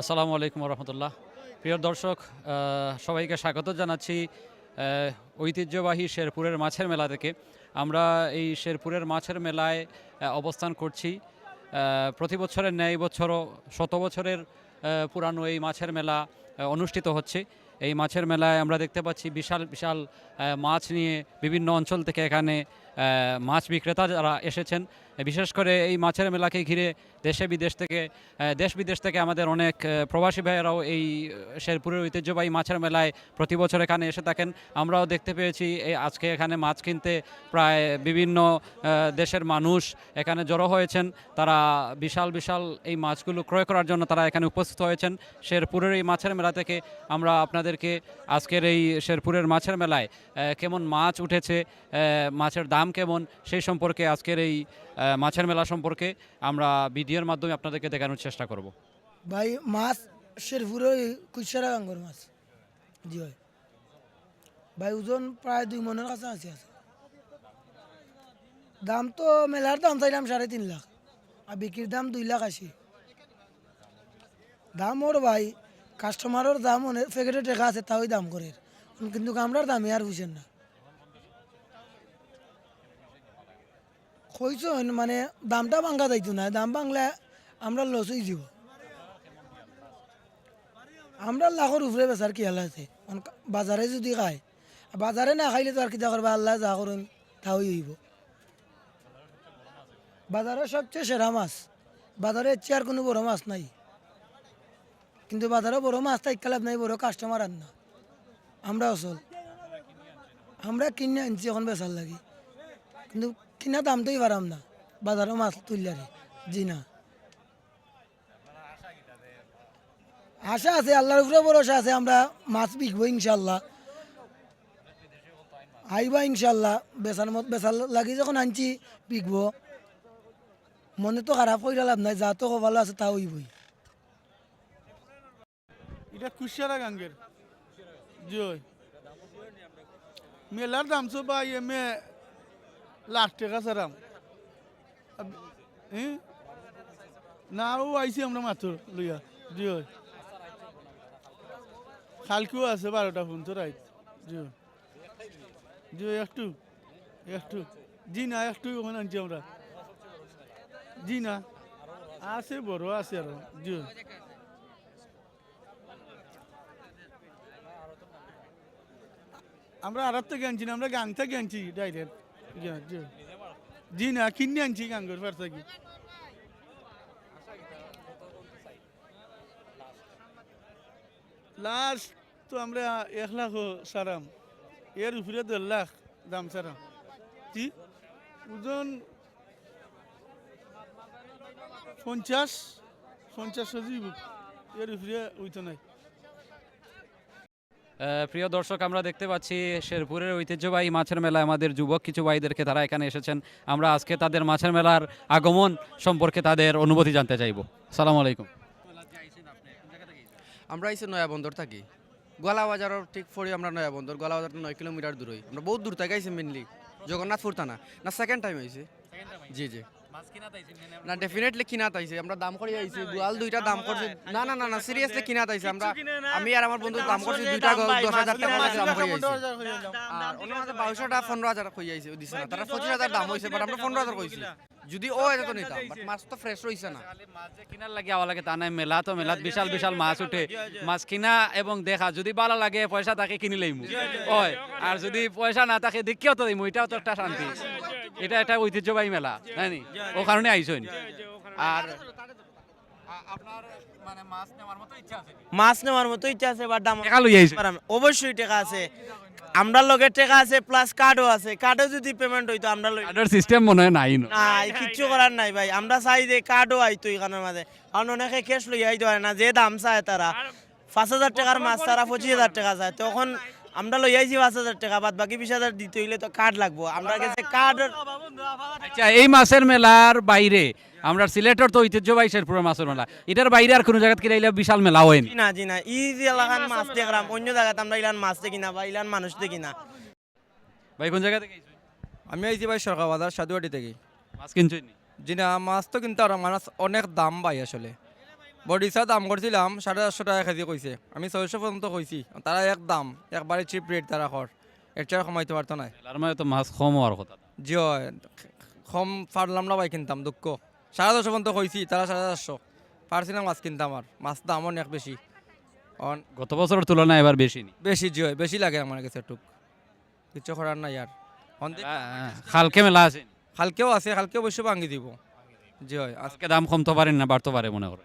আসসালামু আলাইকুম রহমতুল্লাহ প্রিয় দর্শক সবাইকে স্বাগত জানাচ্ছি ঐতিহ্যবাহী শেরপুরের মাছের মেলা থেকে। আমরা এই শেরপুরের মাছের মেলায় অবস্থান করছি। প্রতি বছরের ন্যায় বছরও শত বছরের পুরানো এই মাছের মেলা অনুষ্ঠিত হচ্ছে। এই মাছের মেলায় আমরা দেখতে পাচ্ছি বিশাল বিশাল মাছ নিয়ে বিভিন্ন অঞ্চল থেকে এখানে মাছ বিক্রেতা যারা এসেছেন। বিশেষ করে এই মাছের মেলাকে ঘিরে দেশে বিদেশ থেকে দেশ বিদেশ থেকে আমাদের অনেক প্রবাসী ভাইয়েরাও এই শেরপুরের ঐতিহ্যবাহী মাছের মেলায় প্রতি বছর এখানে এসে থাকেন। আমরাও দেখতে পেয়েছি এই আজকে এখানে মাছ কিনতে প্রায় বিভিন্ন দেশের মানুষ এখানে জড়ো হয়েছেন। তারা বিশাল বিশাল এই মাছগুলো ক্রয় করার জন্য তারা এখানে উপস্থিত হয়েছেন। শেরপুরের এই মাছের মেলা থেকে আমরা আপনাদেরকে আজকের এই শেরপুরের মাছের মেলায় কেমন মাছ উঠেছে মাছের দাম কেমন, সেই সম্পর্কে আজকের এই মাছের মেলা সম্পর্কে আমরা ভিডিওর মাধ্যমে আপনাদেরকে দেখানোর চেষ্টা করব। ভাই, মাছ শেরপুরের কুচরা গাঙ্গর মাছ। জি ভাই, ওজন প্রায় দুই মনের কাছাকাছি আছে। দাম তো মেলার দাম চাইলাম সাড়ে তিন লাখ। আর বিক্রির দাম দুই লাখ আশি। দাম ওর ভাই কাস্টমারের দাম অনেক প্যাকেটে টেকা আছে তাই দাম করে কিন্তু আমরার দামে আর বুঝেন না। কইছ মানে দামটা ভাঙ্গা যাইতো না। দাম বাংলা আমরা লস হয়ে যাব। আমরা লাখের উপরে বেচার কি হাল আছে? অন বাজারে যদি খায়, বাজারে না খাইলে তো আর কিতা করবা? আল্লাহ যা করুন তাই হইব। বাজারে সবচেয়ে সেরা মাছ বাজারে এর চেয়ে আর কোনো বড় মাছ নাই। কিন্তু বাজারে বড় মাছ তাই কালাব নাই বড় কাস্টমার আর না। আমরা অসল আমরা কিনে আনছি, এখন বেচার লাগি। কিন্তু কিনা দামটাই পারাম না। বাজারে মাছ তুললারে জি না। আশা আছে, আল্লাহর উপরে ভরসা আছে, আমরা মাছ বিকবো ইনশাল্লাহ আইবা ইনশাল্লাহ বেচার মত বেচার লাগি যখন আনছি, বিকবো। মনে তো খারাপ কইরা লাভ নাই, যা তো ভালো আছে তা হইবই। এটা কুশিয়ারা গাঙ্গের। জয় মেলার দাম তো বা ইয়ে মে লাখ টাকা সারাম হ্যাঁ না, ও আইসি আমরা মাত্র লইয়া। জয় কালকেও আছে বারোটা ফোন তো রাইত জয় জয় একটু একটু। জি না, একটু ওখানে আনছি আমরা। জি না। আছে বড়, আছে আর। জয় আমরা আড়াত থেকে আনছি না আমরা গাং থেকে আনছি ডাইরেক্ট জি। না কিনে আনছি গাঙ্গর ফার থেকে। লাস্ট তো আমরা এক লাখ সারাম। এর উপরে দেড় লাখ দাম সারাম। জি? ওজন পঞ্চাশ পঞ্চাশ সজিব এর উপরে ওইতো নাই। আহ, প্রিয় দর্শক আমরা দেখতে পাচ্ছি শেরপুরের ঐতিহ্যবাহী মাছের মেলায় আমাদের যুবক কিছু ভাইদেরকে তারা এখানে এসেছেন। আমরা আজকে তাদের মাছের মেলার আগমন সম্পর্কে তাদের অনুভূতি জানতে চাইব। সালাম আলাইকুম। আমরা আইসি নয়া বন্দর থাকি। গোলা বাজারের ঠিক পরে আমরা নয়া বন্দর গোলা বাজার নয় কিলোমিটার দূর হই আমরা বহুত দূর থেকে আইসি মেনলি জগন্নাথপুর থানা। না সেকেন্ড টাইম হয়েছে জি জি। না ডেফিনেটলি কিনাত আইছে আমরা দাম করে আইছি গোয়াল দুইটা দাম করছি। না না না না সিরিয়াসলি কিনাত আইছে আমরা আমি আর আমার বন্ধু দাম করছি দুইটা দশ হাজার টাকা করে দাম করে আইছি আর অন্য মাঝে বারোশোটা পনেরো হাজার কই আইছে দিছে না। তারা পঁচিশ হাজার দাম হয়েছে বাট আমরা পনেরো হাজার কইছি। যদি ও এটা তো নিতাম বাট মাছ তো ফ্রেশ রইছে না। মাছ যে কিনার লাগে আওয়া লাগে তা নাই মেলা তো মেলাত বিশাল বিশাল মাছ উঠে। মাছ কিনা এবং দেখা যদি ভালো লাগে পয়সা তাকে কিনি লইমু। হয় আর যদি পয়সা না থাকে দেখিও তো দিমু এটাও তো একটা শান্তি এটা একটা ঐতিহ্যবাহী মেলা তাই ও কারণে আইসইন আর মানে মাছ নেওয়ার মতো ইচ্ছা আছে মাছ নেওয়ার মতো ইচ্ছা আছে বা দাম টাকা লই আইছে পারাম। অবশ্যই টাকা আছে আমরা লগে টাকা আছে প্লাস কার্ডও আছে কার্ডও যদি পেমেন্ট হইতো আমরা কার্ডের সিস্টেম মনে হয় নাই না নাই কিচ্ছু করার নাই ভাই আমরা চাই যে কার্ডও আইতো এখানের মাঝে কারণ অনেকে ক্যাশ লই আইতো হয় না যে দাম চায় তারা পাঁচ হাজার টাকার মাছ তারা পঁচিশ হাজার টাকা চায় তখন আমরা লই আইছি পাঁচ হাজার টাকা বাদ বাকি বিশ হাজার দিতে হইলে তো কার্ড লাগবো। আমরা কাছে কার্ড আচ্ছা এই মাছের মেলার বাইরে আমরা সিলেটের তো ঐতিহ্যবাহী শেরপুরের মাছের মেলা। এটার বাইরে আর কোনো জায়গাত কিনা বিশাল মেলা হয়নি জি না জি না ই যে এলাকার মাছ দেখলাম অন্য জায়গাতে আমরা ইলান মাছ দেখি না বা ইলান মানুষ দেখি না। ভাই কোন জায়গা থেকে আমি আইছি ভাই সরকার বাজার সাধুয়াটি থেকে। মাছ কিনছেন নি? জি না মাছ তো কিন্তু আর মাছ অনেক দাম ভাই আসলে। বডিসা দাম করছিলাম সাড়ে চারশো টাকা কেজি কইছে আমি ছয়শো পর্যন্ত কইছি তারা এক দাম একবারে চিপ রেট তারা কর এর চেয়ে কমাইতে পারতো না মেলার তো মাছ কম হওয়ার কথা। জি কম পারলাম না ভাই কিনতাম দুঃখ সাড়ে দশশো পর্যন্ত কইছি তারা সাড়ে চারশো পারছি না মাছ কিনতাম আর মাছ দাম অনেক বেশি অন গত বছরের তুলনায় এবার বেশি নি? বেশি জি বেশি লাগে আমার কাছে টুক কিছু করার নাই আর কালকে মেলা আছে কালকেও আছে কালকে অবশ্যই ভাঙি দিব। জি হয় আজকে আজকে দাম কমতে পারেন না বাড়তে পারে মনে করে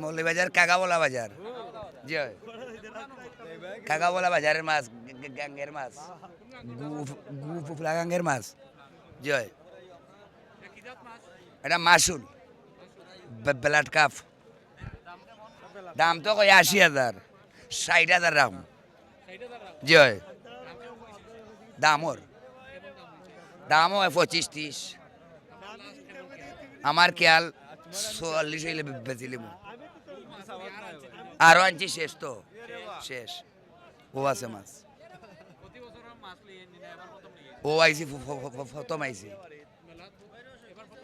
মৌলবাজার কাগাবলা বাজার। জি কাগাবলা বাজারের মাছ গাঙ্গের মাছ। গু- ফুফলা গাঙ্গের মাছ। জি হয় এটা মাসুল। ব্লাড কাপ দাম তো কই আশি হাজার। ষাট হাজার দাম। জি হয় দামর দাম হয় পঁচিশ ত্রিশ। আমার খেয়াল চুয়াল্লিশ হইলে বেচিলিম আরও আনছি শেষ তো। শেষ। ও আছে মাছ। ও আইছি ফ- ফ- ফ- ফ- প্রথম আইছি।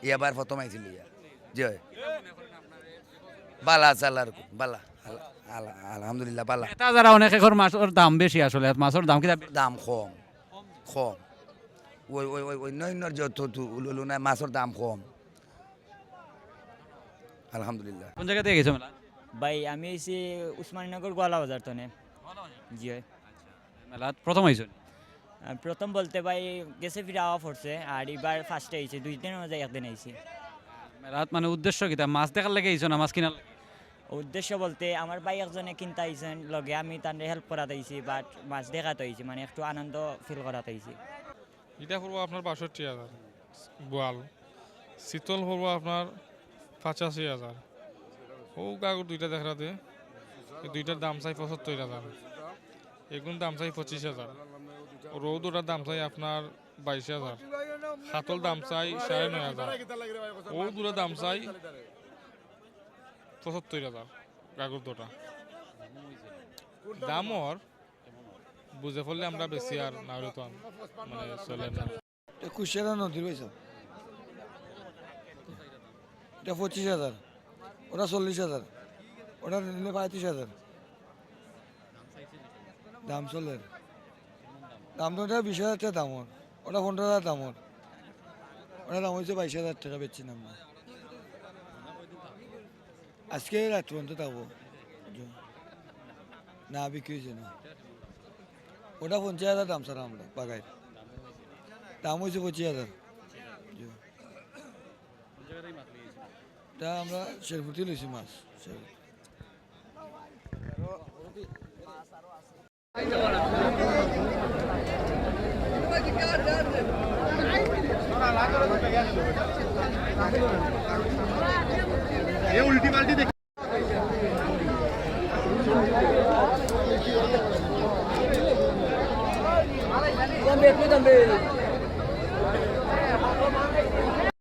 এবার প্রথম আইছিল ইয়া জয়। বালা চালার বালা। আল- আল- আলহামদুলিল্লাহ বালা। এটা যারা অনেক এখন মাছের দাম বেশি আসলে মাছের দাম কি দাম কম কম। ওই ওই ওই অন্য যত মাছের দাম কম। আলহামদুলিল্লাহ। কোন জায়গা থেকে গেছো মেলা? ভাই আমি এসে উসমানীনগর গোয়ালা বাজার তো জি হয়। মেলা প্রথম হয়েছে প্রথম বলতে ভাই গেছে ফিরে আওয়া পড়ছে আর এবার ফার্স্টে আইছে দুই মধ্যে একদিন আইছি মেলাত মানে উদ্দেশ্য কি? তা মাছ দেখার লেগে আইছো না মাছ কিনার লাগে? উদ্দেশ্য বলতে আমার ভাই একজনে কিনতে আইছেন লগে আমি তার হেল্প করাতে আইছি বাট মাছ দেখাতে আইছি মানে একটু আনন্দ ফিল করাতে আইছি। এটা পড়ব আপনার বাষট্টি হাজার বোয়াল। শীতল পড়ব আপনার পঁচাশি হাজার। ও কাগর দুইটা দেখাতে এই দুইটার দাম চাই পঁচাত্তর হাজার। এগুন দাম চাই পঁচিশ হাজার। রৌ দুটার দাম চাই আপনার বাইশ হাজার। হাতল দাম চাই সাড়ে নয় হাজার। ও দুটার দাম চাই পঁচাত্তর হাজার কাগর দুটা। দামর বুঝে ফেললে আমরা বেশি আর না হলে তো মানে চলে না। কুশিয়ারা নদীর পয়সা? এটা পঁচিশ হাজার, ওটা চল্লিশ হাজার, ওটা নিলে পঁয়ত্রিশ হাজার। দাম চলে। দাম তো ওটা বিশ হাজার টাকা দামর ওটা পনেরো হাজার দামর ওটা দাম হয়েছে বাইশ হাজার টাকা বেচছি না আমরা আজকে রাত পর্যন্ত থাকব। না, বিক্রি হয়েছে না। ওটা পঞ্চাশ হাজার দাম স্যার আমরা বাগায় দাম হয়েছে পঁচিশ হাজার। তা আমরা শেরপুতি লইছি মাছ শেরপুতি। দম্বে